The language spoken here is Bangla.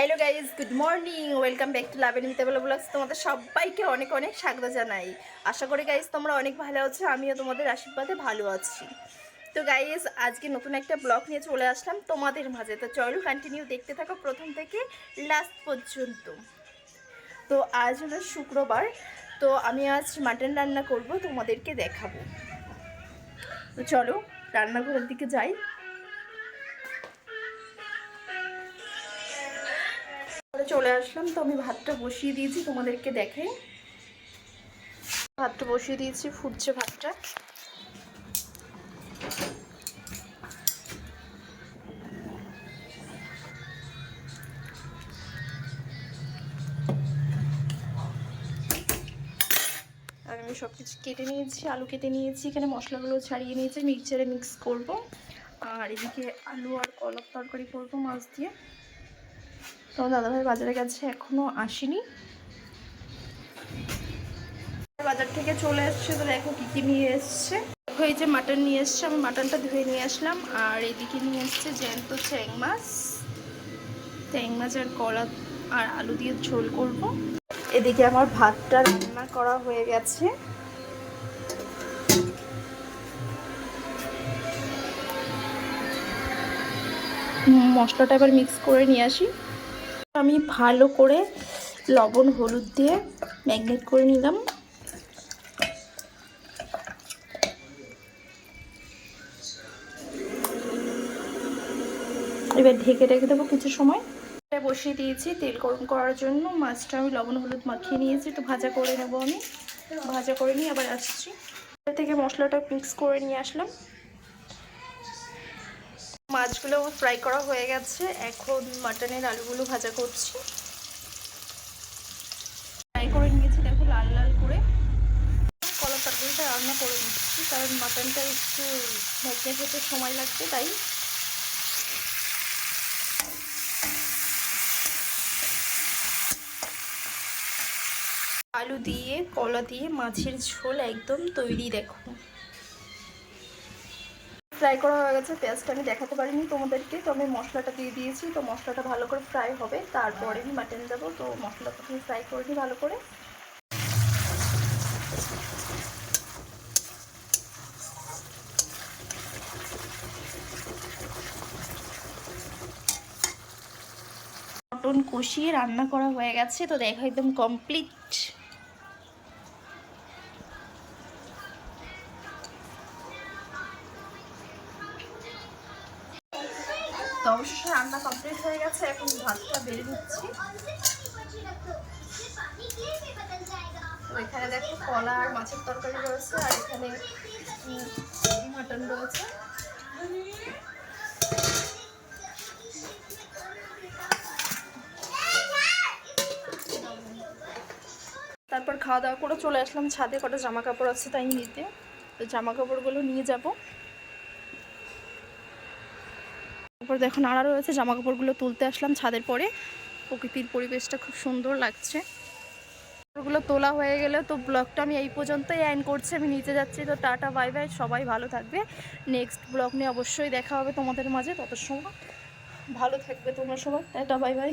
Hello guys good morning, welcome back to লাভেন মিতাবেল ব্লগস। তোমাদের সবাইকে অনেক অনেক স্বাগত জানাই। আশা করি গাইজ তোমরা অনেক ভালো আছো, আমিও তোমাদের আশীর্বাদে ভালো আছি। তো গাইজ আজকে নতুন একটা ব্লগ নিয়ে চলে আসলাম তোমাদের মাঝে। তো চলো কন্টিনিউ দেখতে থাকো প্রথম থেকে লাস্ট পর্যন্ত। তো আজ হলো শুক্রবার, তো আমি আজ মাটন রান্না করব, তোমাদেরকে দেখাবো। তো চলো, রান্নাঘরের দিকে যাই। চলে আসলাম, তো আমি ভাতটা বসিয়ে দিয়েছি তোমাদেরকে দেখে ভাতটা বসিয়ে দিয়েছি, ফুটছে ভাতটা। আমি সব কিছু কেটে নিয়েছি, আলু কেটে নিয়েছি, এখানে মশলাগুলো ছাড়িয়ে নিয়েছি, মিক্সচারে মিক্স করব। আর এদিকে আলু আর কলপ তরকারি করব মাছ দিয়ে। তো দাদাভাই বাজারে গেছে এখনও আসেনি? বাজার থেকে চলে এসছে, তো দেখো কী কী নিয়ে এসছে। দেখো এই যে মাটন নিয়ে এসছে, আমি মাটনটা ধুয়ে নিয়ে আসলাম। আর এদিকে নিয়ে এসছে জ্যান্ত চ্যাং মাছ। চ্যাং মাছ আর কলা আর আলু দিয়ে ঝোল করব। এদিকে আমার ভাতটা রান্না করা হয়ে গেছে। মশলাটা এবার মিক্স করে নিয়ে আসি। আমি ভালো করে লবণ, হলুদ দিয়ে ম্যাগনেট করে নিলাম। এবার ঢেকে রেখে দেবো কিছু সময়। এটা বসিয়ে দিয়েছি তেল গরম করার জন্য। মাছটা আমি লবণ, হলুদ মাখিয়ে নিয়েছি। একটু ভাজা করে নেব আমি। ভাজা করে নিয়ে আবার আসছি। থেকে মশলাটা মিক্স করে নিয়ে আসলাম। মাছগুলো ফ্রাই করা হয়ে গেছে। এখন মাটনের আলুগুলো ভাজা করছি। ফ্রাই করে নিয়েছি, দেখো লাল লাল করে। কলা তরকারিটা রান্না করে নিচ্ছি, কারণ মাটনটা একটু ম্যাগনেট হতে সময় লাগবে, তাই। আলু দিয়ে, কলা দিয়ে মাছের ঝোল একদম তৈরি, দেখো। ফ্রাই করা হয়ে গেছে, পেঁয়াজটা আমি দেখাতে পারিনি তোমাদেরকে। তো আমি মশলাটা দিয়ে দিয়েছি, তো মশলাটা ভালো করে ফ্রাই হবে। তারপরে আমি মাটন দেবো, তো মশলা প্রথমে ফ্রাই করে নিই ভালো করে। মটন কষিয়ে রান্না করা হয়ে গেছে, তো দেখো একদম কমপ্লিট তো অবশ্যই রান্না কমপ্লিট হয়ে গেছে, এখন ভাতটা বেড়ে দিচ্ছি এখানে দেখো কলা আর মাছের তরকারি রয়েছে, আর এখানে মাটন রয়েছে। তারপর খাওয়া দাওয়া করে চলে আসলাম ছাদে, কটা জামা কাপড় আছে তাই নিতে। তো জামা কাপড়গুলো নিয়ে যাব। তারপর দেখো নাড়া রয়েছে জামা কাপড়গুলো তুলতে আসলাম ছাদের পরে। প্রকৃতির পরিবেশটা খুব সুন্দর লাগছে। ওগুলো তোলা হয়ে গেলে তো ব্লগটা আমি এই পর্যন্তই অ্যান্ড করছি, আমি নিচে যাচ্ছি, তো টাটা বাই বাই সবাই ভালো থাকবে। নেক্সট ব্লগ নিয়ে অবশ্যই দেখা হবে তোমাদের মাঝে, তত সময় ভালো থাকবে তোমরা সবাই, টাটা বাই বাই